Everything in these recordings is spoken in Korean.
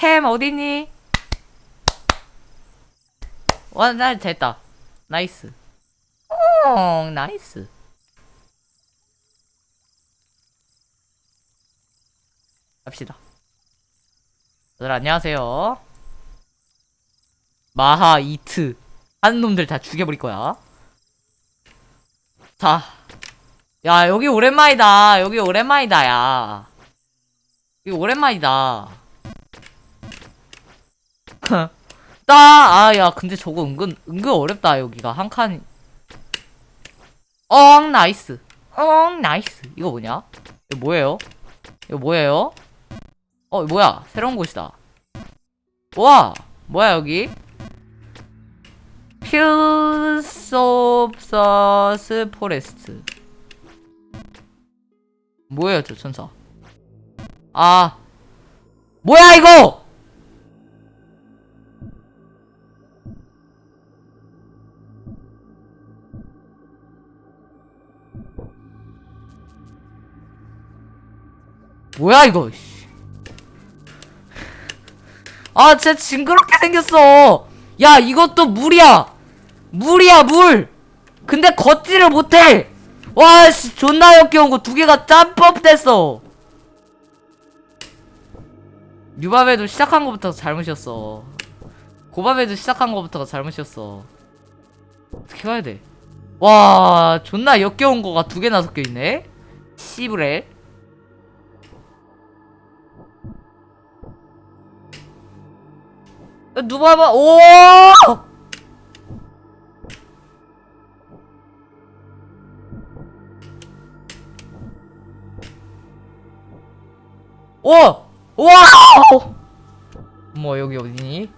캠 어딨니? 와, 나 됐다. 나이스. 어, 나이스. 갑시다. 다들 안녕하세요. 마하 이트 하는 놈들 다 죽여버릴 거야. 자, 야 여기 오랜만이다. 여기 오랜만이다. 야, 여기 오랜만이다. 따, 아, 야, 근데 저거 은근, 은근 어렵다, 여기가. 한 칸. 엉, 나이스. 엉, 나이스. 이거 뭐냐? 이거 뭐예요? 이거 뭐예요? 어, 뭐야? 새로운 곳이다. 와! 뭐야, 여기? 필소프서스 포레스트. 뭐예요, 저 천사? 아. 뭐야, 이거! 뭐야 이거 씨. 아 진짜 징그럽게 생겼어. 야 이것도 물이야. 물이야 물. 근데 걷지를 못해. 와씨 존나 역겨운 거 두 개가 짬법 됐어. 유밥에도 시작한 거부터 잘못이었어. 고밥에도 시작한 거부터가 잘못이었어. 어떻게 가야 돼? 와 존나 역겨운 거가 두 개나 섞여 있네 씨브레 야, 누가 봐, 오! 오! 와! 뭐 여기 어디니?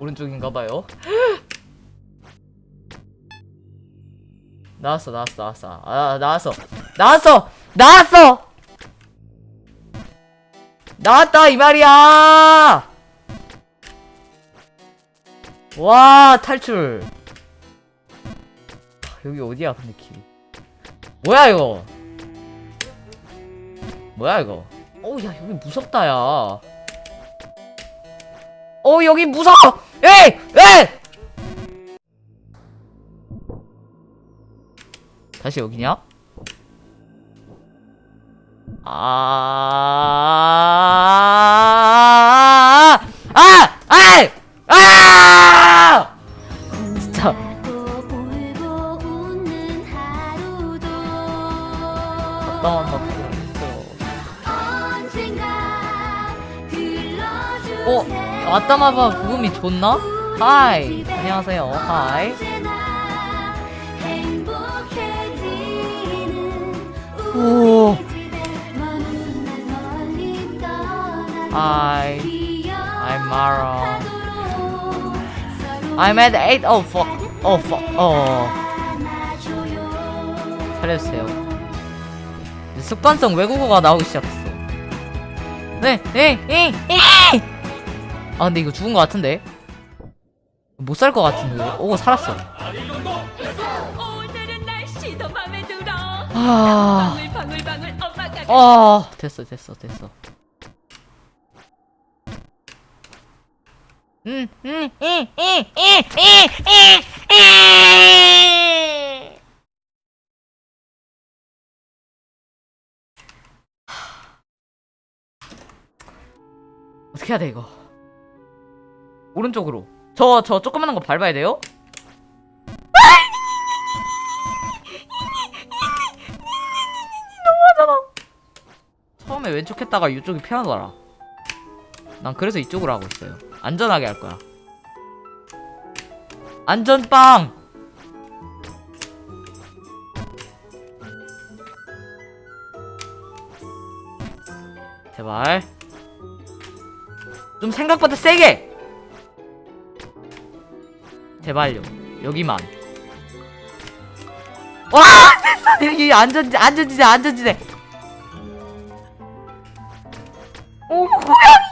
오른쪽인가봐요. 나왔어, 나왔어, 나왔어. 아, 나왔어, 나왔어, 나왔어. 나왔다 이 말이야. 와 탈출. 아, 여기 어디야 근데 길? 뭐야 이거? 뭐야 이거? 어우 야 여기 무섭다 야어 여기 무서워! 에이! 에이 다시 여기냐 아, 아, 아, 아! 진짜. 어떤 막 어, 왔다마봐 부금이 좋나? 하이, 안녕하세요. 하이. 오, 하이. I'm Mara. I'm at 8. Oh fuck. Oh fuck. Oh. 살려주세요. 습관성 외국어가 나오기 시작했어. 네, 네, 네, 네. 아 근데 이거 죽은 것 같은데. 못 살 것 같은데. 오 살았어. 오늘은 날씨도 맘에 들어. 아, 방울방울 엄마가 아 됐어, 됐어, 됐어. 음, 음, 음, 음, 음, 음, 음, 음. 어떻게 해야 돼 이거? 오른쪽으로. 저 저 조그만한 거 밟아야 돼요? 왼쪽 했다가 이쪽이 편하더라. 난 그래서 이쪽으로 하고 있어요. 안전하게 할 거야. 안전빵! 제발. 좀 생각보다 세게! 제발요. 여기만. 와! 여기 안전지, 안전지대, 안전지대! 오, 고양